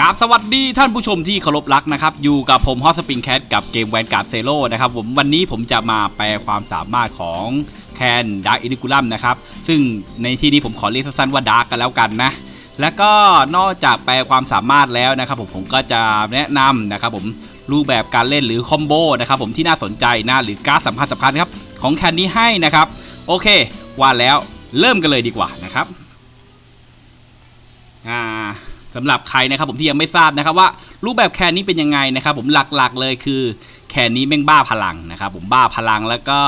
กราบสวัสดีท่านผู้ชมที่เคารพรักนะครับ อยู่กับผมฮอสปริงแคทกับเกมแวนการ์ดเซโร่นะครับผมวันนี้ผมจะมาแปลความสามารถของแคนดาร์อินิกูลัมนะครับ ซึ่งในที่นี้ผมขอเรียกสั้นๆว่าดาร์กกันแล้วกันนะ แล้วก็นอกจากแปลความสามารถแล้วนะครับผมผมก็จะแนะนำนะครับผมรูปแบบการเล่นหรือคอมโบนะครับผมที่น่าสนใจนะหรือการ์ดสำคัญสำคัญครับของแคนนี้ให้นะครับ โอเคว่าแล้วเริ่มกันเลยดีกว่านะครับอ่า สำหรับใครนะครับผมที่ยังไม่ทราบนะครับว่ารูปแบบแคนนี้เป็นยังไงนะครับผมหลักๆเลยคือแคนนี้แม่งบ้าพลังนะครับผมบ้าพลังแล้วก็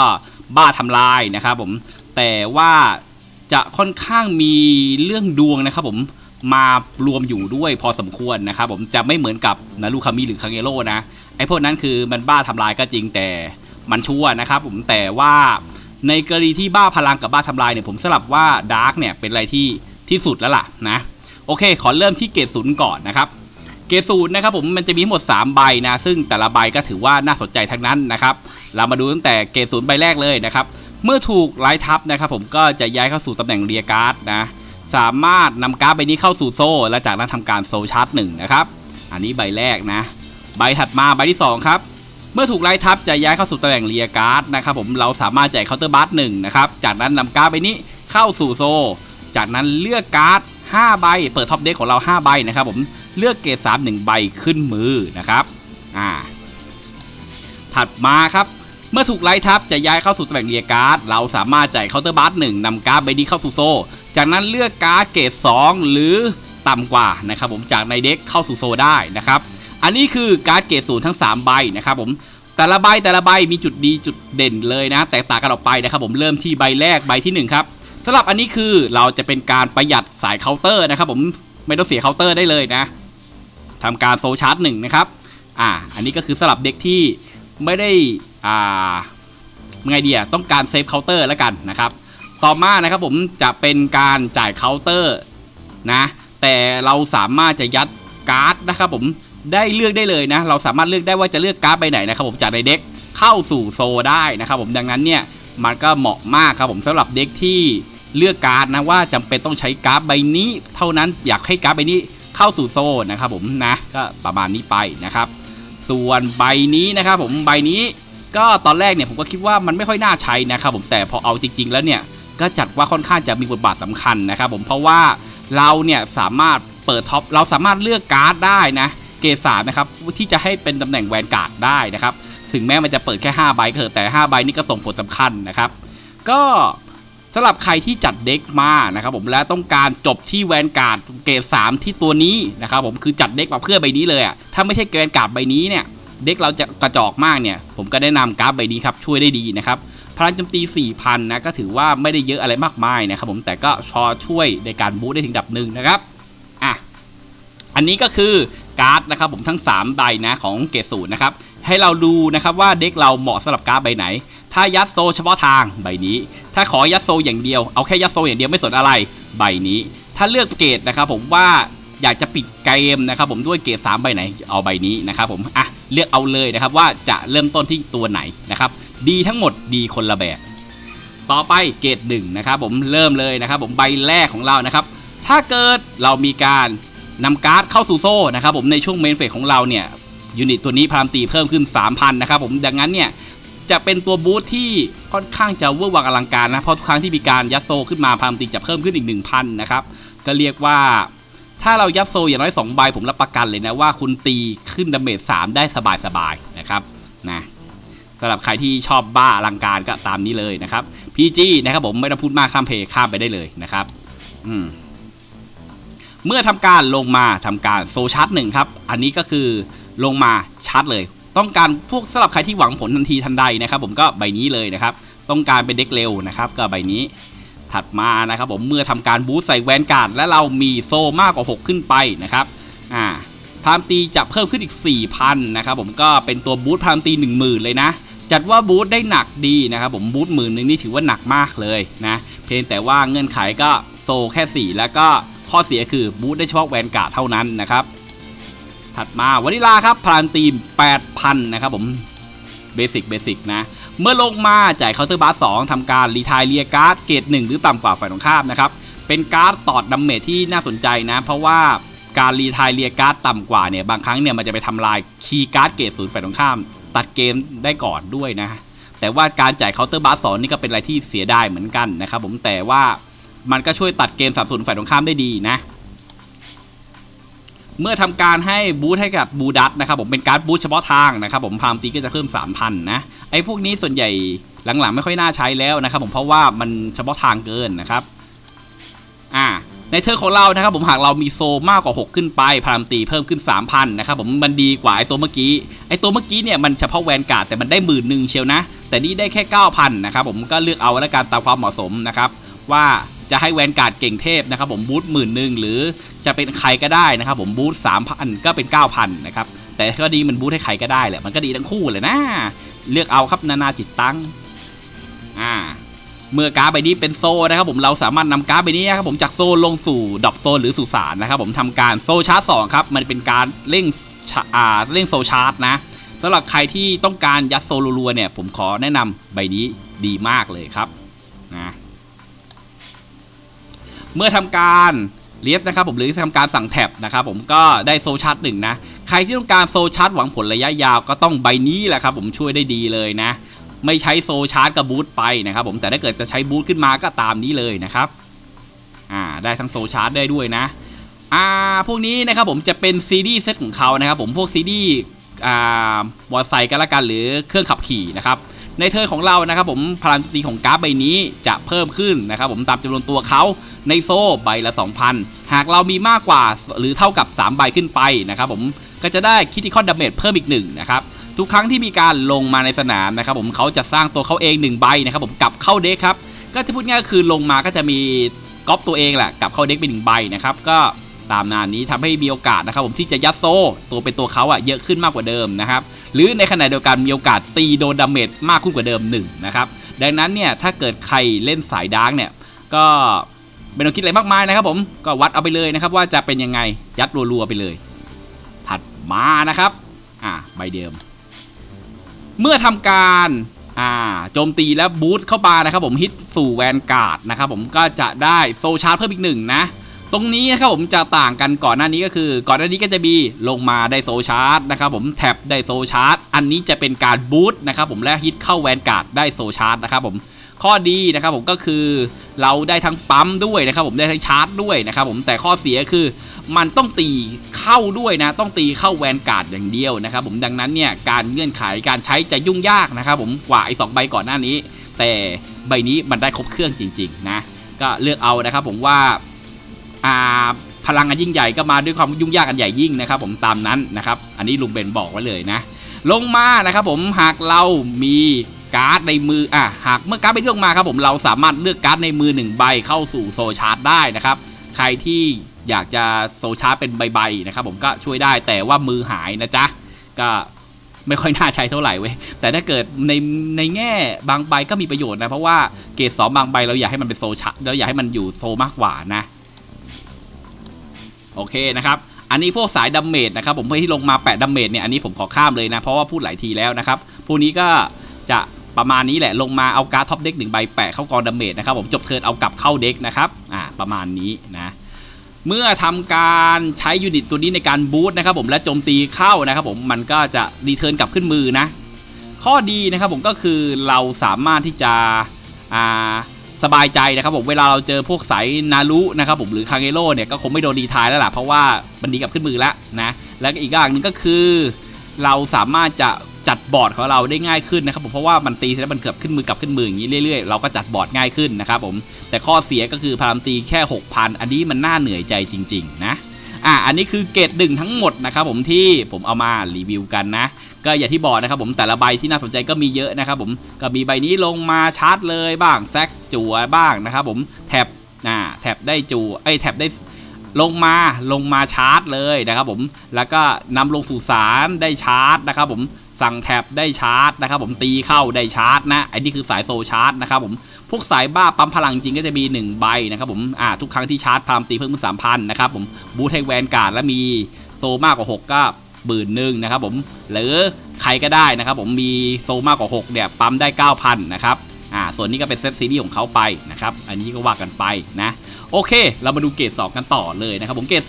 บ้าทำลายนะครับผมแต่ว่าจะค่อนข้างมีเรื่องดวงนะครับผมมารวมอยู่ด้วยพอสมควรนะครับผมจะไม่เหมือนกับนารูคามิหรือคังเอโร่นะไอพวกนั้นคือมันบ้าทำลายก็จริงแต่มันชั่วนะครับผมแต่ว่าในกรณีที่บ้าพลังกับบ้าทำลายเนี่ยผมสลับว่าดาร์กเนี่ยเป็นอะไรที่ที่สุดแล้วล่ะนะ โอเค ขอเริ่มที่เกรดศูนย์ก่อนนะครับ เกรดศูนย์นะครับผมมันจะมีทั้งหมด 3 ใบนะ ซึ่งแต่ละใบก็ถือว่าน่าสนใจทั้งนั้นนะครับ เรามาดูตั้งแต่เกรดศูนย์ใบแรกเลยนะครับ เมื่อถูกไล่ทับนะครับผมก็จะย้ายเข้าสู่ตำแหน่งเรียการ์ดนะ สามารถนำการ์ดใบนี้เข้าสู่โซ่ และจากนั้นทำการโซชาร์จหนึ่งนะครับ อันนี้ใบแรกนะ ใบถัดมาใบที่ 2 ครับเมื่อถูกไล่ทับจะย้ายเข้าสู่ตำแหน่งเรียการ์ดนะครับผมเราสามารถจ่ายเคาน์เตอร์บัสหนึ่งนะครับจากนั้นนำการ์ดใบนี้เข้าสู่โซ่จากนั้นเลือกการ์ด 5ใบ เปิดท็อปเด็กของเรา 5 ใบนะครับผม เลือกเกรด3 1ใบขึ้นมือนะครับ อ่า ถัดมาครับ เมื่อถูกไล่ทับจะย้ายเข้าสู่ตำแหน่งเรียการ์ด เราสามารถจ่ายเคาน์เตอร์บัสหนึ่งนำการ์ดใบนี้เข้าสู่โซ่ จากนั้นเลือกการ์ดเกรด2หรือต่ำกว่านะครับผมจากในเด็กเข้าสู่โซ่ได้นะครับ อันนี้คือการ์ดเกรดศูนย์ทั้ง 3 ใบนะครับผมแต่ละใบแต่ละใบมีจุดดีจุดเด่นเลยนะ แตกต่างกันออกไปนะครับผมเริ่มที่ใบแรกใบที่หนึ่งครับ สำหรับอันนี้คือเราจะเป็นการประหยัดสายเคาน์เตอร์นะครับผมไม่ต้องเสียเคาน์เตอร์ได้เลยนะทำการโซชาร์จหนึ่งนะครับอ่าอันนี้ก็คือสำหรับเด็กที่ไม่ได้อ่าไงเดียต้องการเซฟเคาน์เตอร์แล้วกันนะครับต่อมานะครับผมจะเป็นการจ่ายเคาน์เตอร์นะแต่เราสามารถจะยัดการ์ดนะครับผมได้เลือกได้เลยนะ เราสามารถเลือกได้ว่าจะเลือกการ์ดใบไหนนะครับผมจากในเด็กเข้าสู่โซได้นะครับผมดังนั้นเนี่ยมันก็เหมาะมากครับผมสำหรับเด็กที่ เลือกการ์ดนะว่าจำเป็นต้องใช้การ์ดใบนี้ เท่านั้นอยากให้การ์ดใบนี้เข้าสู่โซ่นะครับผมนะก็ประมาณนี้ไปนะครับ ส่วนใบนี้นะครับผมใบนี้ก็ตอนแรกเนี่ยผมก็คิดว่ามันไม่ค่อยน่าใช้นะครับผมแต่พอเอาจริง ๆ แล้วเนี่ยก็จัดว่าค่อนข้างจะมีบทบาทสำคัญนะครับผมเพราะว่าเราเนี่ยสามารถเปิดท็อปเราสามารถเลือกการ์ดได้นะเกรดสานะครับที่จะให้เป็นตำแหน่งแวนการ์ดได้นะครับถึงแม้มันจะเปิดแค่ 5 ใบก็เถอะแต่ 5 ใบนี่ก็ส่งผลสำคัญนะครับ ก็ำหรับใครที่จัดเด็กมานะครับผมและต้องการจบที่แวนการ์ดเกรด3ที่ตัวนี้นะครับผมคือจัดเด็กมาเพื่อใบนี้เลยอะถ้าไม่ใช่แวนการ์ดใบนี้เนี่ยเด็กเราจะกระจอกมากเนี่ยผมก็แนะนำการ์ดใบนี้ครับช่วยได้ดีนะครับพลังโจมตี 4,000 นะก็ถือว่าไม่ได้เยอะอะไรมากมายนะครับผมแต่ก็พอช่วยในการบูสต์ได้ถึงดับหนึ่งนะครับอะอันนี้ก็คือการ์ดนะครับผมทั้ง3ใบนะของเกรดศูนย์นะครับให้เราดูนะครับว่าเด็กเราเหมาะสำหรับการ์ดใบไหน ถ้ายัดโซเฉพาะทางใบนี้ ถ้าขอยัดโซอย่างเดียวเอาแค่ยัดโซอย่างเดียวไม่สนอะไรใบนี้ ถ้าเลือกเกรดนะครับผมว่าอยากจะปิดเกมนะครับผมด้วยเกรด3ใบไหนเอาใบนี้นะครับผมอะเลือกเอาเลยนะครับว่าจะเริ่มต้นที่ตัวไหนนะครับดีทั้งหมดดีคนละแบบต่อไปเกรดหนึ่งนะครับผมเริ่มเลยนะครับผมใบแรกของเรานะครับ ถ้าเกิดเรามีการนำการ์ดเข้าสู่โซ่นะครับผมในช่วงเมนเฟสของเราเนี่ยยูนิตตัวนี้พลังตีเพิ่มขึ้น 3,000 นะครับผมดังนั้นเนี่ย จะเป็นตัวบูทที่ค่อนข้างจะเวอร์วังอลังการนะ เพราะทุกครั้งที่มีการยัดโซขึ้นมาพลังตีจะเพิ่มขึ้นอีก 1,000 นะครับ ก็เรียกว่าถ้าเรายัดโซอย่างน้อย2ใบผมรับประกันเลยนะว่าคุณตีขึ้นดาเมจ3ได้สบายๆนะครับนะสำหรับใครที่ชอบบ้าอลังการก็ตามนี้เลยนะครับ PG นะครับผมไม่ต้องพูดมากข้ามเพย์ข้ามไปได้เลยนะครับ อืมเมื่อทำการลงมาทำการโซชาร์จหนึ่งครับ อันนี้ก็คือลงมาชาร์จเลย ต้องการพวกสำหรับใครที่หวังผลทันทีทันใดนะครับผมก็ใบนี้เลยนะครับ ต้องการเป็นเด็กเร็วนะครับก็ใบนี้ถัดมานะครับผมเมื่อทำการบูสใส่แวนการ์ดและเรามีโซมากกว่า 6 ขึ้นไปนะครับอ่าพามตีจะเพิ่มขึ้นอีก 4,000นะครับผมก็เป็นตัวบูสพามตี 10,000 เลยนะ จัดว่าบูสได้หนักดีนะครับผมบูสหมื่นหนึ่งนี่ถือว่าหนักมากเลยนะเพียงแต่ว่าเงื่อนไขก็โซแค่ 4 แล้วก็ข้อเสียคือบูสได้เฉพาะแวนการ์ดเท่านั้นนะครับ ถัดมาวานิลาครับพลังตีม8,000 นะครับผมเบสิกเบสิกนะ เมื่อลงมาจ่ายเคาน์เตอร์บาร์สองทำการรีทายเรียการ์ดเกรดหนึ่งหรือต่ำกว่าฝ่ายตรงข้ามนะครับ เป็นการ์ดตอดดัมเมจที่น่าสนใจนะ เพราะว่าการรีทายเรียการ์ดต่ำกว่าเนี่ยบางครั้งเนี่ยมันจะไปทำลายคีย์การ์ดเกรดศูนย์ฝ่ายตรงข้าม ตัดเกมได้ก่อนด้วยนะ แต่ว่าการจ่ายเคาน์เตอร์บาสสอนนี่ก็เป็นอะไรที่เสียดายเหมือนกันนะครับผมแต่ว่ามันก็ช่วยตัดเกมสับสนฝ่ายตรงข้ามได้ดีนะ เมื่อทำการให้บูทให้กับบูดัตนะครับผมเป็นการ์ดบูทเฉพาะทางนะครับผมพามตีก็จะเพิ่ม 3,000 นะไอ้พวกนี้ส่วนใหญ่หลังๆ ไม่ค่อยน่าใช้แล้วนะครับผมเพราะว่ามันเฉพาะทางเกินนะครับอ่าในเทอร์ของเรานะครับผมหากเรามีโซมากกว่า 6 ขึ้นไปพามตีเพิ่มขึ้น 3,000นะครับผมมันดีกว่าไอ้ตัวเมื่อกี้ไอ้ตัวเมื่อกี้เนี่ยมันเฉพาะแวนการ์ดแต่มันได้หมื่นหนึ่งเชียวนะ แต่นี่ได้แค่ 9,000นะครับผมก็เลือกเอาแล้วกันตามความเหมาะสมนะครับว่า จะให้แวนการ์ดเก่งเทพนะครับผมบูทหมื่นหนึ่งหรือจะเป็นใครก็ได้นะครับผมบูทสามพันก็เป็น 9,000นะครับแต่ก็ดีมันบูทให้ใครก็ได้แหละมันก็ดีทั้งคู่เลยนะ เลือกเอาครับนานาจิตตังอ่าเมื่อการ์ดใบนี้เป็นโซนะครับผมเราสามารถนำการ์ดใบนี้นะครับผมจากโซลงสู่ดอปโซนหรือสู่สารนะครับผมทำการโซชาร์จสองครับมันเป็นการเร่งอ่าเร่งโซชาร์จนะสำหรับใครที่ต้องการยัดโซรัวๆเนี่ยผมขอแนะนำใบนี้ดีมากเลยครับนะ เมื่อทำการเลียบนะครับผมหรือทำการสั่งแท็บนะครับผมก็ได้โซชาร์จหนึ่งนะ ใครที่ต้องการโซชาร์จหวังผลระยะยาวก็ต้องใบนี้แหละครับผมช่วยได้ดีเลยนะ ไม่ใช้โซชาร์จกับบูทไปนะครับผมแต่ถ้าเกิดจะใช้บูทขึ้นมาก็ตามนี้เลยนะครับอ่าได้ทั้งโซชาร์จได้ด้วยนะอ่าพวกนี้นะครับผมจะเป็นซีดีเซตของเขานะครับผมพวกซีดีอ่ามอเตอร์ไซค์กันละกันหรือเครื่องขับขี่นะครับ ในเทอร์ของเรานะครับผมพลังตีของการ์ดใบนี้จะเพิ่มขึ้นนะครับผมตามจำนวนตัวเขาในโซ่ใบละ 2,000 หากเรามีมากกว่าหรือเท่ากับ 3 ใบขึ้นไปนะครับผมก็จะได้คิติคอนดาเมจเพิ่มอีกหนึ่งนะครับทุกครั้งที่มีการลงมาในสนามนะครับผมเขาจะสร้างตัวเขาเอง1ใบนะครับผมกลับเข้าเด็กครับก็จะพูดง่ายคือลงมาก็จะมีก๊อปตัวเองแหละกลับเข้าเด็กเป็นหนึ่งใบนะครับก็ ตามนานนี้ทำให้มีโอกาสนะครับผมที่จะยัดโซตัวเป็นตัวเขาอะเยอะขึ้นมากกว่าเดิมนะครับหรือในขณะเดียวกันมีโอกาสตีโดนดาเมจมากขึ้นกว่าเดิม1นะครับดังนั้นเนี่ยถ้าเกิดใครเล่นสายดาร์กเนี่ยก็ไม่ต้องคิดอะไรมากมายนะครับผมก็วัดเอาไปเลยนะครับว่าจะเป็นยังไงยัดรัวๆไปเลย ถัดมานะครับอ่าใบเดิม เมื่อทำการอ่าโจมตีและบูทเข้ามานะครับผมฮิตสู่แวนการ์ดนะครับผมก็จะได้โซชาร์จเพิ่มอีกหนึ่งนะ ตรงนี้นะครับผมจะต่างกันก่อนหน้านี้ก็คือ ก่อนหน้านี้ก็จะมีลงมาได้โซชาร์จนะครับผมแท็บได้โซชาร์จอันนี้จะเป็นการบูทนะครับผมและฮิตเข้าแวนการ์ดได้โซชาร์จนะครับผมข้อดีนะครับผมก็คือเราได้ทั้งปั๊มด้วยนะครับผมได้ทั้งชาร์จด้วยนะครับผมแต่ข้อเสียคือมันต้องตีเข้าด้วยนะ ต้องตีเข้าแวนการ์ดอย่างเดียวนะครับผมดังนั้นเนี่ยการเงื่อนไขการใช้จะยุ่งยากนะครับผมกว่าไอ้สองใบก่อนหน้านี้ แต่ใบนี้มันได้ครบเครื่องจริง ๆ นะ ก็เลือกเอานะครับผมว่า พลังอันยิ่งใหญ่ก็มาด้วยความยุ่งยากอันใหญ่ยิ่งนะครับผมตามนั้นนะครับอันนี้ลุงเบนบอกไว้เลยนะ ลงมานะครับผมหากเรามีการ์ดในมืออะหากเมื่อการ์ดไปเลือกมาครับผมเราสามารถเลือกการ์ดในมือหนึ่งใบเข้าสู่โซชาร์จได้นะครับ ใครที่อยากจะโซชาร์จเป็นใบๆนะครับผมก็ช่วยได้แต่ว่ามือหายนะจ๊ะก็ไม่ค่อยน่าใช้เท่าไหร่เว้ย แต่ถ้าเกิดในในแง่บางใบก็มีประโยชน์นะ เพราะว่าเกรดสองบางใบเราอยากให้มันเป็นโซชาร์เราอยากให้มันอยู่โซมากกว่านะ โอเคนะครับอันนี้พวกสายดัมเมจนะครับผมเพื่อที่ลงมาแปะดัมเมจเนี่ยอันนี้ผมขอข้ามเลยนะเพราะว่าพูดหลายทีแล้วนะครับพวกนี้ก็จะประมาณนี้แหละลงมาเอาการ์ดท็อปเด็กหนึ่งใบแปะเข้ากองดัมเมจนะครับผมจบเทิร์นเอากลับเข้าเด็กนะครับอ่าประมาณนี้นะเมื่อทำการใช้ยูนิตตัวนี้ในการบูตนะครับผมและโจมตีเข้านะครับผมมันก็จะรีเทิร์นกลับขึ้นมือนะข้อดีนะครับผมก็คือเราสามารถที่จะอ่า สบายใจนะครับผมเวลาเราเจอพวกสายนารุนะครับผมหรือคางเกโร่เนี่ยก็คงไม่โดนดีทายแล้วล่ะเพราะว่ามันดีกับขึ้นมือแล้วนะแล้วก็อีกอย่างหนึงก็คือ เราสามารถจะจัดบอร์ดของเราได้ง่ายขึ้นนะครับผมเพราะว่ามันตีแล้วมันเกือบขึ้นมือกับขึ้นมืออย่างนี้เรื่อยๆเราก็จัดบอร์ดง่ายขึ้นนะครับผมแต่ข้อเสียก็คือพารามตีแค่ 6,000 อันนี้มันน่าเหนื่อยใจจริง ๆ นะ อะอันนี้คือเกรดดึงทั้งหมดนะครับผมที่ผมเอามารีวิวกันนะ ก็อย่างที่บอกนะครับผมแต่ละใบที่น่าสนใจก็มีเยอะนะครับผมก็มีใบนี้ลงมาชาร์จเลยบ้างแซกจั่วบ้างนะครับผมแท็บอ่าแท็บได้จั่วไอ้แท็บได้ลงมาลงมาชาร์จเลยนะครับผมแล้วก็นำลงสู่สารได้ชาร์จนะครับผม สั่งแท็บได้ชาร์จนะครับผมตีเข้าได้ชาร์จนะไอ้นี่คือสายโซชาร์จนะครับผมพวกสายบ้าปั๊มพลังจริงก็จะมี 1 ใบนะครับผมอ่าทุกครั้งที่ชาร์จพลังตีเพิ่มขึ้นสามพันนะครับผมบูทให้แวนการ์ดและมีโซมากกว่า 6 ก็บืนหนึ่งนะครับผมหรือใครก็ได้นะครับผมมีโซมากกว่า 6 เนี่ย ปั๊มได้ 9,000 นะครับอ่าส่วนนี้ก็เป็นเซตซีรีส์ของเขาไปนะครับ อันนี้ก็ว่ากันไปนะ โอเค เรามาดูเกรด2กันต่อเลยนะครับผมเกรด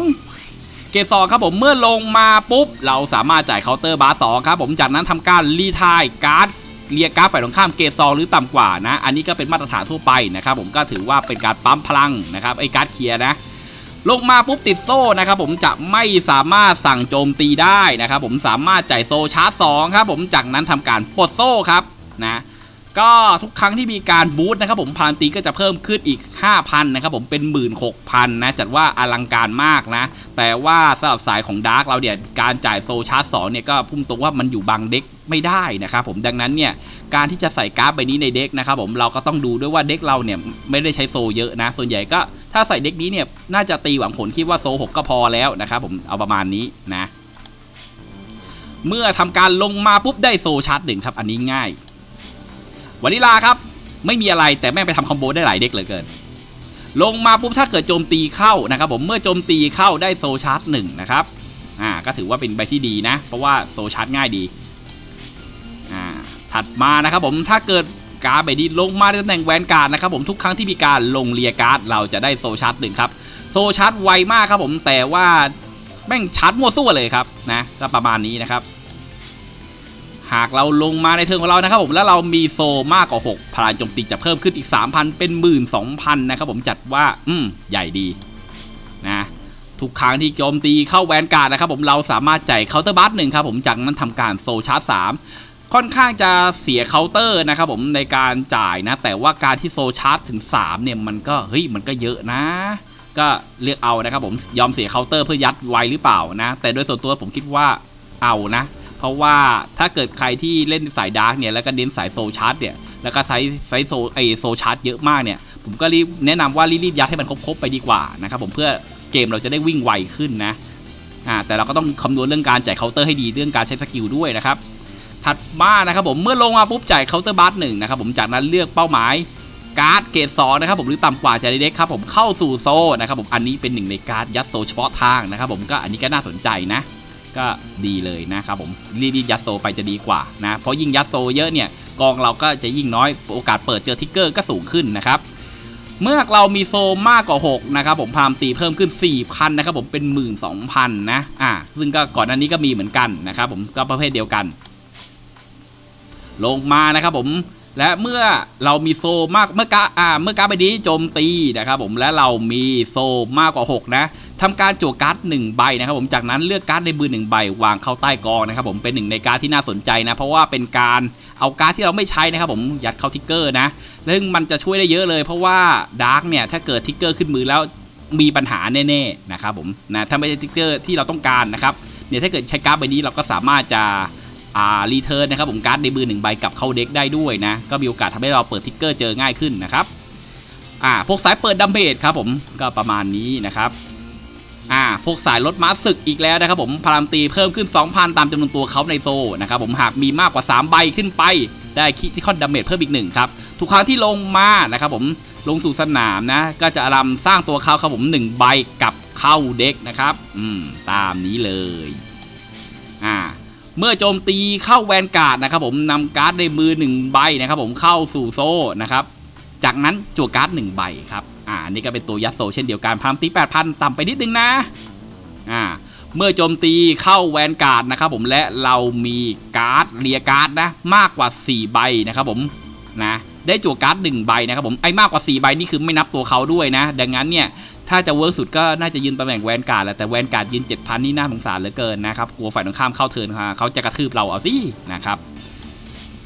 2 เกสองครับผมเมื่อลงมาปุ๊บ เราสามารถจ่ายเคาน์เตอร์บาร์สองครับผมจากนั้นทำการรีทายการ์ดเรียกการ์ดฝ่ายตรงข้ามเกสองหรือต่ำกว่านะ อันนี้ก็เป็นมาตรฐานทั่วไปนะครับผมก็ถือว่าเป็นการปั๊มพลังนะครับไอ้การ์ดเคลียร์นะลงมาปุ๊บติดโซ่นะครับผมจะไม่สามารถสั่งโจมตีได้นะครับผมสามารถจ่ายโซ่ชาร์จสองครับผมจากนั้นทำการปลดโซ่ครับนะ ก็ทุกครั้งที่มีการบูตนะครับผมพลังตีก็จะเพิ่มขึ้นอีก 5,000 นะครับผมเป็น 16,000 นะจัดว่าอลังการมากนะ แต่ว่าสำหรับสายของดาร์กเราเนี่ยการจ่ายโซชาร์จสองเนี่ยก็พุ่งตรงว่ามันอยู่บางเด็กไม่ได้นะครับผมดังนั้นเนี่ยการที่จะใส่การ์ดใบนี้ในเด็กนะครับผมเราก็ต้องดูด้วยว่าเด็กเราเนี่ยไม่ได้ใช้โซเยอะนะ ส่วนใหญ่ก็ถ้าใส่เด็กนี้เนี่ยน่าจะตีหวังผลคิดว่าโซ 6 ก็พอแล้วนะครับผมเอาประมาณนี้นะ เมื่อทำการลงมาปุ๊บได้โซชาร์จหนึ่งครับอันนี้ง่าย วานิลาครับ ไม่มีอะไรแต่แม่งไปทำคอมโบได้หลายเด็กเหลือเกิน ลงมาปุ๊บถ้าเกิดโจมตีเข้านะครับผมเมื่อโจมตีเข้าได้โซชาร์จหนึ่งนะครับอ่าก็ถือว่าเป็นใบที่ดีนะ เพราะว่าโซชาร์จง่ายดีอ่าถัดมานะครับผมถ้าเกิดการ์ดใบนี้ลงมาในตำแหน่งแวนการ์ดนะครับผมทุกครั้งที่มีการลงเรียการ์ดเราจะได้โซชาร์จหนึ่งครับโซชาร์จไวมากครับผมแต่ว่าแม่งชาร์จมั่วซั่วเลยครับนะก็ประมาณนี้นะครับ หากเราลงมาในเทิร์นของเรานะครับผมแล้วเรามีโซมากกว่า 6 พลังโจมตีจะเพิ่มขึ้นอีก 3,000 เป็น 12,000 นะครับผมจัดว่า อืม ใหญ่ดีนะทุกครั้งที่โจมตีเข้าแวนการ์ดนะครับผมเราสามารถจ่ายเคาน์เตอร์บัสหนึ่งครับผมจากนั้นทำการโซชาร์จ3ค่อนข้างจะเสียเคาน์เตอร์นะครับผมในการจ่ายนะ แต่ว่าการที่โซชาร์จถึง 3 เนี่ยมันก็เฮ้ยมันก็เยอะนะ ก็เลือกเอานะครับผมยอมเสียเคาน์เตอร์เพื่อยัดไวหรือเปล่านะ แต่โดยส่วนตัวผมคิดว่าเอานะ เพราะว่าถ้าเกิดใครที่เล่นสายดาร์กเนี่ยแล้วก็เน้นสายโซชาร์จเนี่ยแล้วก็ใช้ใช้โซไอโซชาร์จเยอะมากเนี่ย ผมก็รีบแนะนำว่ารีบๆยัดให้มันครบๆไปดีกว่านะครับผมเพื่อเกมเราจะได้วิ่งไวขึ้นนะอ่าแต่เราก็ต้องคำนวณเรื่องการจ่ายเคาน์เตอร์ให้ดีเรื่องการใช้สกิลด้วยนะครับถัดมานะครับผมเมื่อลงมาปุ๊บจ่ายเคาน์เตอร์บัสหนึ่งนะครับผมจากนั้นเลือกเป้าหมายการ์ดเกรดสองนะครับผมหรือต่ำกว่าจะได้เด็กครับผมเข้าสู่โซนะครับผมอันนี้เป็นหนึ่งในการ์ดยัดโซเฉพาะทางนะครับผมก็อันนี้ก็น่าสนใจนะ ก็ดีเลยนะครับผมรีบยัดโซไปจะดีกว่านะเพราะยิ่งยัดโซเยอะเนี่ยกองเราก็จะยิ่งน้อยโอกาสเปิดเจอทิกเกอร์ก็สูงขึ้นนะครับเมื่อเรามีโซมากกว่า6นะครับผมพามตีเพิ่มขึ้น 4,000นะครับผมเป็น 12,000นะอ่าซึ่งก็ก่อนหน้านี้ก็มีเหมือนกันนะครับผมก็ประเภทเดียวกัน ลงมานะครับผมและเมื่อเรามีโซมากเมื่อกาอ่าเมื่อการ์ดใบนี้โจมตีนะครับผมและเรามีโซมากกว่า 6 นะ ทำการจั่วการ์ดหนึ่งใบนะครับผมจากนั้นเลือกการ์ดในมือหนึ่งใบวางเข้าใต้กองนะครับผมเป็นหนึ่งในการ์ดที่น่าสนใจนะ เพราะว่าเป็นการเอาการ์ดที่เราไม่ใช้นะครับผมยัดเข้าทิกเกอร์นะซึ่งมันจะช่วยได้เยอะเลย เพราะว่าดาร์กเนี่ยถ้าเกิดทิกเกอร์ขึ้นมือแล้วมีปัญหาแน่ๆนะครับผมนะถ้าไม่ใช่ทิกเกอร์ที่เราต้องการนะครับเนี่ยถ้าเกิดใช้การ์ดใบนี้เราก็สามารถจะอ่ารีเทิร์นนะครับผมการ์ดในมือหนึ่งใบกลับเข้าเด็กได้ด้วยนะก็มีโอกาสทำให้เราเปิดทิกเกอร์เจอง่ายขึ้นนะครับอ่าพวกสายเปิดดัมเบลครับผมก็ประมาณนี้นะครับ อ่าพวกสายรถม้าศึกอีกแล้วนะครับผมพลังตีเพิ่มขึ้น 2,000 ตามจำนวนตัวเขาในโซนะครับผมหากมีมากกว่า 3 ใบขึ้นไป ได้คิดที่คอนดาเมจเพิ่มอีกหนึ่งครับทุกครั้งที่ลงมานะครับผมลงสู่สนามนะ ก็จะรำสร้างตัวเขาครับผม 1 ใบกับเข้าเด็กนะครับ อืม ตามนี้เลยอ่าเมื่อโจมตีเข้าแวนการ์ดนะครับผมนำการ์ดในมือ 1 ใบนะครับผมเข้าสู่โซ่นะครับจากนั้นจั่วการ์ดหนึ่งใบครับ อ่านี่ก็เป็นตัวยัดโซเช่นเดียวกันพามตี8,000 ต่ำไปนิดนึงนะอ่าเมื่อโจมตีเข้าแวนการ์ดนะครับผมและเรามีการ์ดเรียการ์ดนะมากกว่า 4 ใบนะครับผมนะได้จั่วการ์ดหนึ่งใบนะครับผมไอ้มากกว่า 4 ใบนี่คือไม่นับตัวเขาด้วยนะ ดังนั้นเนี่ยถ้าจะเวิร์กสุดก็น่าจะยืนตำแหน่งแวนการ์ดแหละแต่แวนการ์ดยืน 7,000 นี่น่าสงสารเหลือเกินนะครับกลัวฝ่ายตรงข้ามเข้าเทิร์นเขาจะกระทืบเราเอาสินะครับ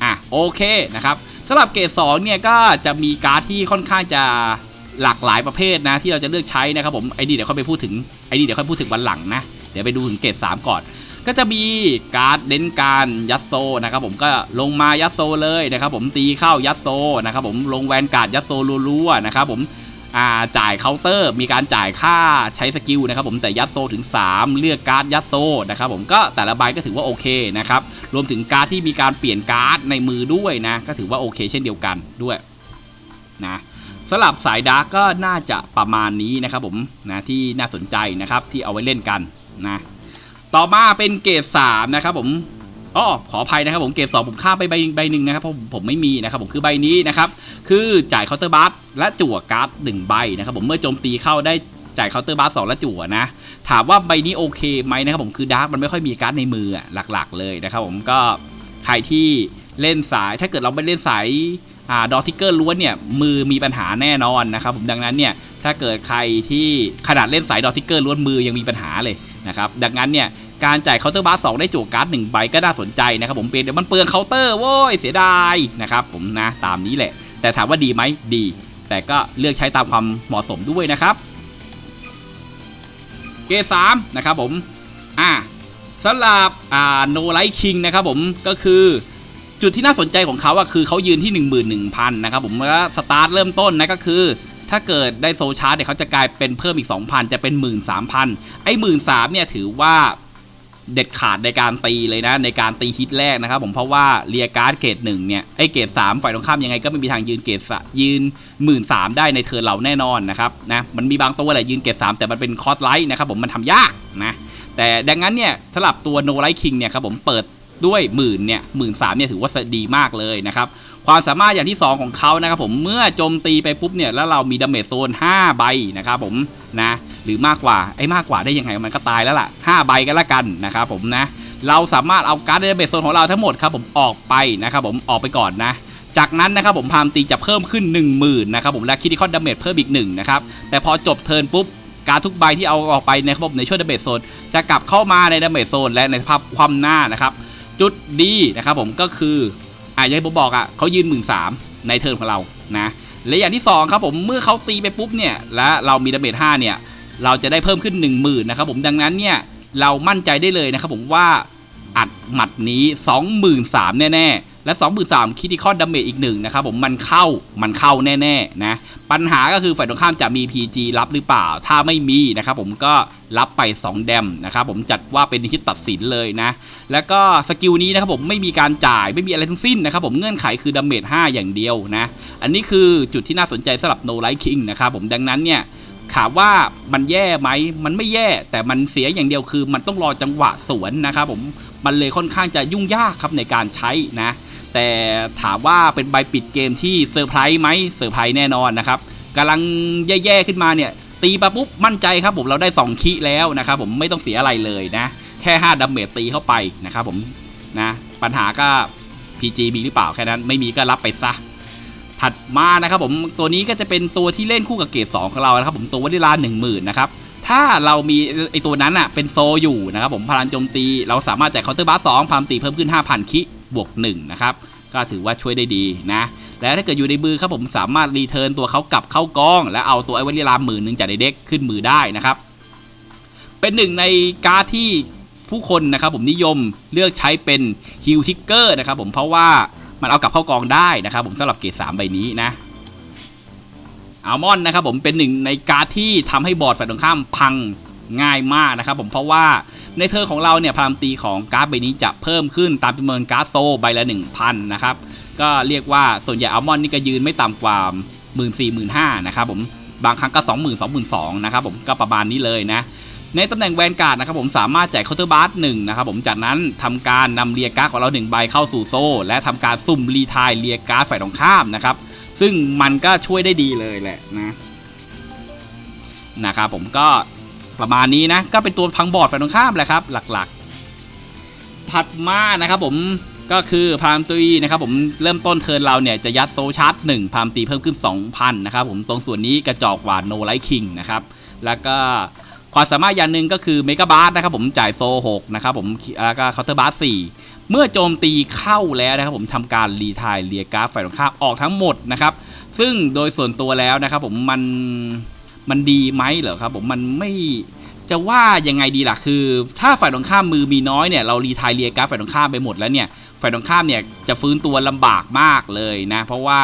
อะโอเคนะครับสำหรับเกรด2เนี่ยก็จะมีการ์ดที่ค่อนข้างจะ หลากหลายประเภทนะที่เราจะเลือกใช้นะครับผมไอ้นี่เดี๋ยวค่อยไปพูดถึงไอ้นี่เดี๋ยวค่อยพูดถึงวันหลังนะ เดี๋ยวไปดูถึงเกรด3ก่อน ก็จะมีการ์ดเน้นการยัดโซนะครับผมก็ลงมายัดโซเลยนะครับผมตีเข้ายัดโซนะครับผมลงแวนการ์ดยัดโซรัวๆนะครับผมจ่ายเคาน์เตอร์ มีการจ่ายค่าใช้สกิลนะครับผมแต่ยัดโซถึง 3 เลือกการ์ดยัดโซนะครับผมก็แต่ละใบก็ถือว่าโอเคนะครับรวมถึงการ์ดที่มีการเปลี่ยนการ์ดในมือด้วยนะก็ถือว่าโอเค เช่นเดียวกันด้วยนะ สำหรับสายดาร์กก็น่าจะประมาณนี้นะครับผมนะที่น่าสนใจนะครับที่เอาไว้เล่นกันนะต่อมาเป็นเกรด3นะครับผมอ๋อขออภัยนะครับผมเกรดสองผมข้ามไปใบใบหนึ่งนะครับเพราะผมไม่มีนะครับผมคือใบนี้นะครับคือจ่ายเคาน์เตอร์บัสและจั่วการ์ดหนึ่งใบนะครับผมเมื่อโจมตีเข้าได้จ่ายเคาน์เตอร์บัสสองและจั่วนะถามว่าใบนี้โอเคไหมนะครับผมคือดาร์กมันไม่ค่อยมีการ์ดในมือหลักๆ เลยนะครับผมก็ใครที่เล่นสายถ้าเกิดเราไม่เล่นสาย ดอทิกเกอร์ล้วนเนี่ยมือมีปัญหาแน่นอนนะครับผมดังนั้นเนี่ยถ้าเกิดใครที่ขนาดเล่นสายดอทิกเกอร์ล้วนมือยังมีปัญหาเลยนะครับดังนั้นเนี่ยการจ่ายเคาน์เตอร์บัสสองได้จั่วการ์ดหนึ่งใบก็น่าสนใจนะครับผมเป็นเดี๋ยวมันเปลืองเคาน์เตอร์โว้ยเสียดายนะครับผมนะตามนี้แหละ แต่ถามว่าดีไหมดี แต่ก็เลือกใช้ตามความเหมาะสมด้วยนะครับเกสามนะครับผมอ่าสำหรับอ่าโนไลท์คิงนะครับผมก็คือ จุดที่น่าสนใจของเขาอะคือเขายืนที่ 11,000นะครับผมแล้วสตาร์ทเริ่มต้นนะก็คือ ถ้าเกิดได้โซลชาร์จเนี่ยเขาจะกลายเป็นเพิ่มอีก 2,000 จะเป็น 13,000 ไอ้ 13,000เนี่ยถือว่าเด็ดขาดในการตีเลยนะ ในการตีฮิตแรกนะครับผมเพราะว่าเรียการ์ดเกรดหนึ่งเนี่ยไอ้เกรดสามฝ่ายตรงข้ามยังไงก็ไม่มีทางยืนเกรดยืนหมื่นสามได้ในเทิร์นเราแน่นอนนะครับนะมันมีบางตัวแหละยืนเกรดสามแต่มันเป็นคอร์สไลท์นะครับผมมันทำยากนะแต่ดังนั้นเนี่ยสำหรับตัวโนไลท์คิงเนี่ยครับผมเปิด ด้วยหมื่นเนี่ยหมื่นสามเนี่ยถือว่าดีมากเลยนะครับความสามารถอย่างที่ 2 ของเขานะครับผมเมื่อโจมตีไปปุ๊บเนี่ยแล้วเรามีดาเมจโซน 5 ใบนะครับผมนะหรือมากกว่าไอ้มากกว่าได้ยังไงมันก็ตายแล้วล่ะ 5 ใบก็แล้วกันนะครับผมนะเราสามารถเอาการ์ดดาเมจโซนของเราทั้งหมดครับผมออกไปนะครับผมออกไปก่อนนะจากนั้นนะครับผมพามตีจะเพิ่มขึ้น 10,000นะครับผมและคิติคอนดาเมจเพิ่มอีก1นะครับแต่พอจบเทิร์นปุ๊บการทุกใบที่เอาออกไปในระบบในช่วงดาเมจโซน จะกลับเข้ามาในดาเมจโซนและในภาพความหน้านะครับ จุดดีนะครับผมก็คืออะอย่างที่ผมบอกอะเขายืนหมื่นสามในเทิร์นของเรานะและอย่างที่สองครับผมเมื่อเขาตีไปปุ๊บเนี่ยและเรามีดาเมจห้าเนี่ยเราจะได้เพิ่มขึ้น 1 0,000นะครับผมดังนั้นเนี่ยเรามั่นใจได้เลยนะครับผมว่าอัดหมัดนี้ 23,000แน่ๆและ 23,000คิติคอนดาเมจอีกหนึ่งนะครับผมมันเข้ามันเข้าแน่ๆนะปัญหาก็คือฝ่ายตรงข้ามจะมี PG รับหรือเปล่า ถ้าไม่มีนะครับผมก็ รับไป 2 แดมนะครับผมจัดว่าเป็นที่ตัดสินเลยนะ แล้วก็สกิลนี้นะครับผมไม่มีการจ่ายไม่มีอะไรทั้งสิ้นนะครับผมเงื่อนไขคือดาเมจ5อย่างเดียวนะ อันนี้คือจุดที่น่าสนใจสำหรับ No Light King นะครับผมดังนั้นเนี่ยถามว่ามันแย่ไหม มันไม่แย่ แต่มันเสียอย่างเดียวคือ มันต้องรอจังหวะสวนนะครับผม มันเลยค่อนข้างจะยุ่งยากครับในการใช้นะ แต่ถามว่าเป็นใบปิดเกมที่เซอร์ไพรส์ไหมเซอร์ไพรส์แน่นอนนะครับกำลังแย่ๆขึ้นมาเนี่ย ตีไปปุ๊บมั่นใจครับผมเราได้ 2คีแล้วนะครับผมไม่ต้องเสียอะไรเลยนะ แค่5ดัมเมจตีเข้าไปนะครับผมนะปัญหาก็ PG มีหรือเปล่าแค่นั้นไม่มีก็รับไปซะถัดมานะครับผมตัวนี้ก็จะเป็นตัวที่เล่นคู่กับเกรด2ของเรานะครับผมตัววันิลา1 0,000นะครับถ้าเรามีไอตัวนั้นอะเป็นโซอยู่นะครับผมพลังโจมตี เราสามารถจ่ายเคาน์เตอร์บาร์สองพลังตีเพิ่มขึ้น 5,000 คิบวก1นะครับ ก็ถือว่าช่วยได้ดีนะและถ้าเกิดอยู่ในมือครับผมสามารถรีเทิร์นตัวเขากลับเข้ากอง และเอาตัวไอวานิลาหมื่นหนึ่งจากในเด็กขึ้นมือได้นะครับ เป็นหนึ่งในการ์ดที่ผู้คนนะครับผมนิยมเลือกใช้เป็นฮิลทิกเกอร์นะครับผมเพราะว่ามันเอากลับเข้ากองได้นะครับผมสำหรับเกรด3ใบนี้นะอัลมอนนะครับผมเป็นหนึ่งในการ์ดที่ทำให้บอร์ดฝ่ายตรงข้ามพังง่ายมากนะครับผมเพราะว่า ในเทอร์ของเราเนี่ยพลังตีของการ์ดใบนี้จะเพิ่มขึ้นตามจำนวนการ์ดโซใบละ 1000 นะครับ ก็เรียกว่าส่วนใหญ่อัลมอนนี่ก็ยืนไม่ต่ำกว่า 1 4 5 0 0 0นะครับผมบางครั้งก็ 20,000 2 0 0 0นะครับผมก็ประมาณนี้เลยนะในตำแหน่งแวนการ์ดนะครับผมสามารถแจ่ายเคาน์เตอร์บาร์หนึ่งนะครับผมจากนั้นทำการนำเรียการ์ดของเราหนึ่งใบเข้าสู่โซ่ และทำการสุ่มรีทายเรียการ์ดฝ่ายตรงข้ามนะครับซึ่งมันก็ช่วยได้ดีเลยแหละนะนะครับผมก็ ประมาณนี้นะ ก็เป็นตัวพังบอร์ดฝ่ายตรงข้ามแหละครับ หลักๆ ถัดมานะครับผมก็คือพามตีนะครับผมเริ่มต้นเทิร์นเราเนี่ยจะยัดโซชาร์จ1พามตีเพิ่มขึ้น 2,000 นะครับผมตรงส่วนนี้กระจอกกว่าโนไลท์คิงนะครับ แล้วก็ความสามารถอย่างหนึ่งก็คือเมกะบาร์นะครับผมจ่ายโซ6นะครับผมแล้วก็เคาน์เตอร์บาร์4เมื่อโจมตีเข้าแล้วนะครับผมทำการรีทายเรียการ์ดฝ่ายตรงข้ามออกทั้งหมดนะครับ ซึ่งโดยส่วนตัวแล้วนะครับผมมัน มันดีไหมเหรอครับผมมันไม่จะว่ายังไงดีล่ะคือ ถ้าฝ่ายตรงข้ามมือมีน้อยเนี่ยเรารีทายเรียการ์ดฝ่ายตรงข้ามไปหมดแล้วเนี่ยฝ่ายตรงข้ามเนี่ยจะฟื้นตัวลำบากมากเลยนะ เพราะว่า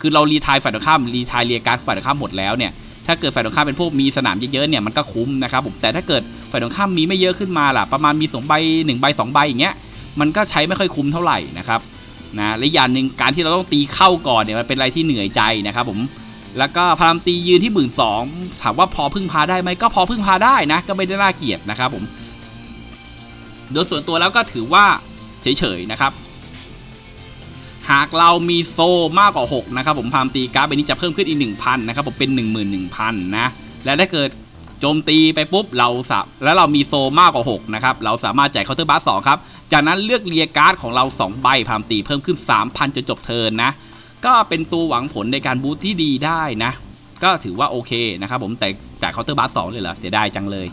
คือเรารีทายฝ่ายตรงข้ามรีทายเรียการฝ่ายตรงข้ามหมดแล้วเนี่ยถ้าเกิดฝ่ายตรงข้ามเป็นพวกมีสนามเยอะๆเนี่ยมันก็คุ้มนะครับผมแต่ถ้าเกิดฝ่ายตรงข้ามมีไม่เยอะขึ้นมาล่ะประมาณมีสองใบหนึ่งใบสองใบอย่างเงี้ยมันก็ใช้ไม่ค่อยคุ้มเท่าไหร่นะครับนะและอย่างหนึ่งการที่เราต้องตีเข้าก่อนเนี่ยมันเป็นอะไรที่เหนื่อยใจนะครับผม แล้วก็พลังตียืนที่หมื่นสองถามว่าพอพึ่งพาได้ไหมก็พอพึ่งพาได้นะ ก็ไม่ได้น่าเกลียดนะครับผม โดยส่วนตัวแล้วก็ถือว่าเฉยๆนะครับ หากเรามีโซมากกว่า 6 นะครับผมพามตีการ์ดใบนี้จะเพิ่มขึ้นอีก 1,000 นะครับผมเป็น 11,000 นะ และถ้าเกิดโจมตีไปปุ๊บเราสาแล้วเรามีโซมากกว่า 6 นะครับ เราสามารถจ่ายเคาน์เตอร์บาร์สองครับ จากนั้นเลือกเรียการ์ดของเรา 2 ใบพามตีเพิ่มขึ้น 3,000จนจบเทิร์นนะ ก็เป็นตัวหวังผลในการบูทที่ดีได้นะ ก็ถือว่าโอเคนะครับผมแต่จ่ายเคาน์เตอร์บาร์สองเลยเหรอเสียดายจังเลย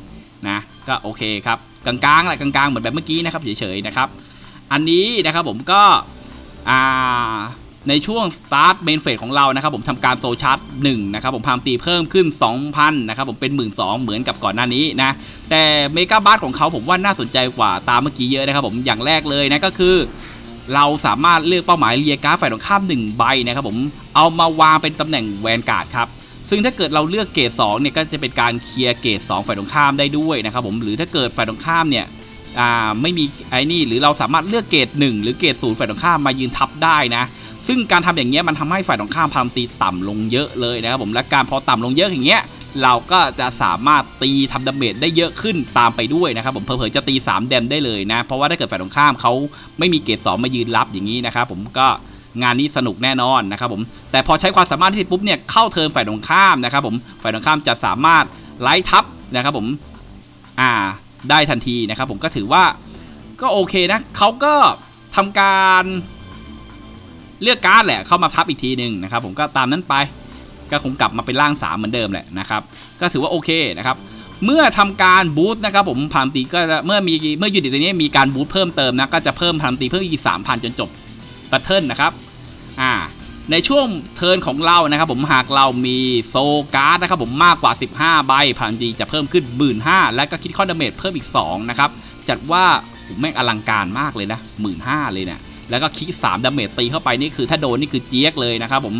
นะก็โอเคครับกลางๆแหละกลางๆเหมือนแบบเมื่อกี้นะครับเฉยๆนะครับ อันนี้นะครับผมก็ในช่วงสตาร์ทเมนเฟสของเรานะครับผมทำการโซชาร์จ1นะครับผมพามตีเพิ่มขึ้น 2,000นะครับผมเป็น 1 2 0 0 0เหมือนกับก่อนหน้านี้นะ แต่เมกาบัสของเขาผมว่าน่าสนใจกว่าตามเมื่อกี้เยอะนะครับผมอย่างแรกเลยนะก็คือ เราสามารถเลือกเป้าหมายเรียการ์ดฝ่ายตรงข้าม1ใบนะครับผมเอามาวางเป็นตำแหน่งแวนการ์ดครับซึ่งถ้าเกิดเราเลือกเกรด2เนี่ยก็จะเป็นการเคลียร์เกรด2ฝ่ายตรงข้ามได้ด้วยนะครับผมหรือถ้าเกิดฝ่ายตรงข้ามเนี่ยไม่มีไอ้นี่หรือเราสามารถเลือกเกรด1หรือเกรด0ฝ่ายตรงข้ามมายืนทับได้นะซึ่งการทำอย่างเงี้ยมันทำให้ฝ่ายตรงข้ามพลังตีต่ำลงเยอะเลยนะครับผมและการพอต่ำลงเยอะอย่างเงี้ย เราก็จะสามารถตีทำดาเมจได้เยอะขึ้นตามไปด้วยนะครับผมเผลอๆจะตี 3 แดมได้เลยนะ เพราะว่าถ้าเกิดฝ่ายตรงข้ามเขาไม่มีเกรด2มายืนรับอย่างนี้นะครับผมก็งานนี้สนุกแน่นอนนะครับผมแต่พอใช้ความสามารถที่ปุ๊บเนี่ยเข้าเทิร์นฝ่ายตรงข้ามนะครับผมฝ่ายตรงข้ามจะสามารถไล่ทับนะครับผมอ่าได้ทันทีนะครับผมก็ถือว่าก็โอเคนะเขาก็ทำการเลือกการ์ดแหละเข้ามาทับอีกทีหนึ่งนะครับผมก็ตามนั้นไป ก็คงกลับมาเป็นร่าง 3 เหมือนเดิมแหละนะครับ ก็ถือว่าโอเคนะครับ เมื่อทำการบูตนะครับผมพามตีก็เมื่อมีเมื่อยู่ในตัวนี้มีการบูตเพิ่มเติมนะก็จะเพิ่มพามตีเพิ่มอีก3,000จนจบแพทเทิร์นนะครับอ่าในช่วงเทิร์นของเรานะครับผมหากเรามีโซการ์ดนะครับผมมากกว่า 15 ใบพันดีจะเพิ่มขึ้น 1 5ื่นและก็คิดคอดาเมจเพิ่มอีก2นะครับจัดว่าแม่งอลังการมากเลยนะ 1 5ื่นเลยเนี่ยแล้วก็คิด3ดาเมจตีเข้าไปนี่คือถ้าโดนนี่คือเจี๊ยกเลยนะครับผม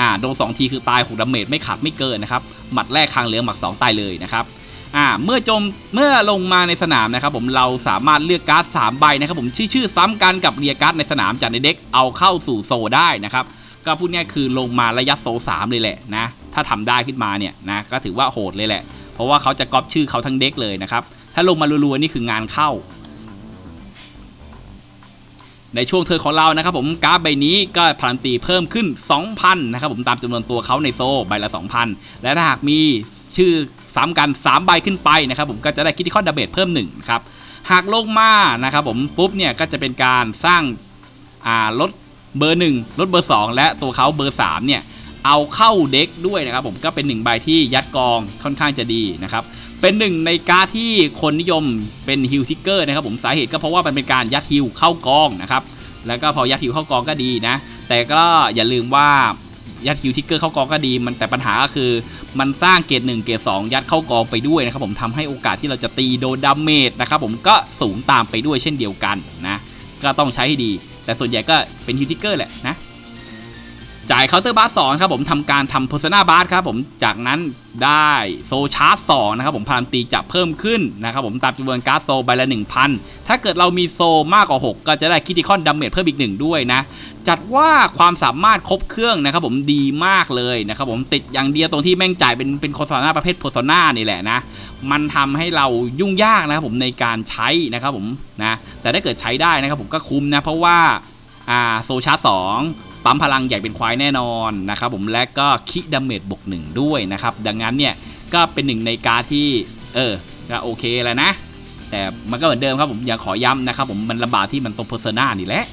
อ่าโดน2ทีคือตาย6ดาเมจไม่ขาดไม่เกินนะครับหมัดแรกคางเหลืองหมัด2ตายเลยนะครับอ่าเมื่อจมเมื่อลงมาในสนามนะครับผมเราสามารถเลือกการ์ด3ใบนะครับผมชื่อชื่อซ้ำกันกับเรียการ์ดในสนามจากในเด็กเอาเข้าสู่โซได้นะครับก็พูดง่ายคือลงมาระยะโซ3เลยแหละนะถ้าทำได้ขึ้นมาเนี่ยนะก็ถือว่าโหดเลยแหละ เพราะว่าเขาจะก๊อปชื่อเขาทั้งเด็กเลยนะครับถ้าลงมารัวๆนี่คืองานเข้า ในช่วงเธอของเรานะครับผมการ์ดใบนี้ก็พลังตีเพิ่มขึ้น 2,000 นะครับผมตามจำนวนตัวเขาในโซ่ใบละ 2,000 และถ้าหากมีชื่อซ้ำกัน 3 ใบขึ้นไปนะครับผมก็จะได้คิดที่คอนดาเมจเพิ่ม1นะครับหากลงมานะครับผมปุ๊บเนี่ยก็จะเป็นการสร้างลดเบอร์ 1 ลดเบอร์ 2 และตัวเขาเบอร์ 3 เนี่ยเอาเข้าเด็กด้วยนะครับผมก็เป็น 1 ใบที่ยัดกองค่อนข้างจะดีนะครับ เป็นหนึ่งในการที่คนนิยมเป็นฮิลทิกเกอร์นะครับผมสาเหตุก็เพราะว่ามันเป็นการยัดฮิลเข้ากองนะครับแล้วก็พอยัดฮิวเข้ากองก็ดีนะ แต่ก็อย่าลืมว่ายัดฮิวทิกเกอร์เข้ากองก็ดี มันแต่ปัญหาก็คือ มันสร้างเกรด1เกรด2 ยัดเข้ากองไปด้วยนะครับผมทำให้โอกาสที่เราจะตีโดนดาเมจนะครับผมก็สูงตามไปด้วยเช่นเดียวกันนะก็ต้องใช้ให้ดี แต่ส่วนใหญ่ก็เป็นฮิวทิกเกอร์แหละนะ จ่ายเคาน์เตอร์บาร์สองครับผมทำการทำ Persona b a r ครับผมจากนั้นได้โซชาร์จสองนะครับผมพลังตีจะเพิ่มขึ้นนะครับผมตามจำนวนการ์ดโซใบละ 1,000 ถ้าเกิดเรามีโซมากกว่า 6 ก็จะได้คิติคอนดัมเมจเพิ่มอีกหนึ่งด้วยนะ จัดว่าความสามารถครบเครื่องนะครับผมดีมากเลยนะครับผมติดอย่างเดียวตรงที่แม่งจ่ายเป็นเป็นโฆษณาประเภทโฆษณานี่แหละนะ มันทำให้เรายุ่งยากนะครับผมในการใช้นะครับผมนะแต่ถ้าเกิดใช้ได้นะครับผมก็คุ้มนะเพราะว่าอ่าโซชาร์จสอง ปั๊มพลังใหญ่เป็นควายแน่นอนนะครับผมและก็คิดาเมจบวกหนึ่งด้วยนะครับ ดังนั้นเนี่ยก็เป็นหนึ่งในการที่ เออก็โอเคแล้วนะ แต่มันก็เหมือนเดิมครับผมอยากขอย้ำนะครับผมมันลำบากที่มันตรงเพอร์เซนานี่แหละ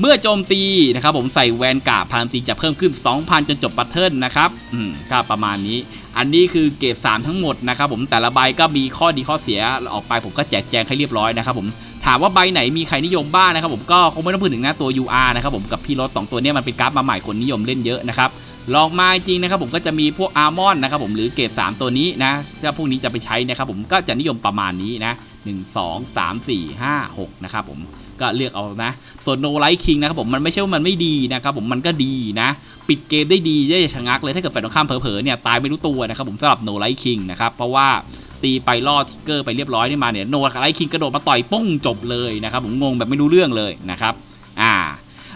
เมื่อโจมตีนะครับผมใส่แวนกาพลังตีจะเพิ่มขึ้น 2,000 จนจบบัตเทิลนะครับอืมก็ประมาณนี้ อันนี้คือเกรด3ทั้งหมดนะครับผมแต่ละใบก็มีข้อดีข้อเสียออกไปผมก็แจกแจงให้เรียบร้อยนะครับผม ถามว่าใบไหนมีใครนิยมบ้างนะครับผมก็คงไม่ต้องพูดถึงนะตัว UR นะครับผมกับพี่รถ2ตัวนี้มันเป็นกร์ดมาใหม่คนนิยมเล่นเยอะนะครับลองมาจริงนะครับผมก็จะมีพวกอาร์มอนนะครับผมหรือเกรด3ตัวนี้นะถ้าพวกนี้จะไปใช้นะครับผมก็จะนิยมประมาณนี้นะ1 2 3 4 5 6นะครับผมก็เลือกเอานะส่วนโนไลท์คิงนะครับผมมันไม่ใช่ว่ามันไม่ดีนะครับผมมันก็ดีนะ ปิดเกมได้ดีได้ชะงักเลยถ้าเกิดฝ่ายตรงข้ามเผลอๆเนี่ยตายไม่รู้ตัวนะครับผมสำหรับโนไลท์คิงนะครับเพราะว่า ตีไปล่อทิกเกอร์ไปเรียบร้อยนี่มาเนี่ยโนไลคิงกระโดดมาต่อยปุ้งจบเลยนะครับผมงงแบบไม่รู้เรื่องเลยนะครับอ่า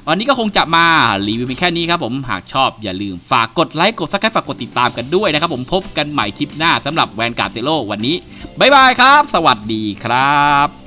วันนี้ก็คงจะมารีวิวเพียงแค่นี้ครับผมหากชอบอย่าลืมฝากกดไลค์กดซับสไครต์ฝากกดติดตามกันด้วยนะครับผมพบกันใหม่คลิปหน้าสำหรับแวนการ์เซโลวันนี้บ๊ายบายครับ สวัสดีครับ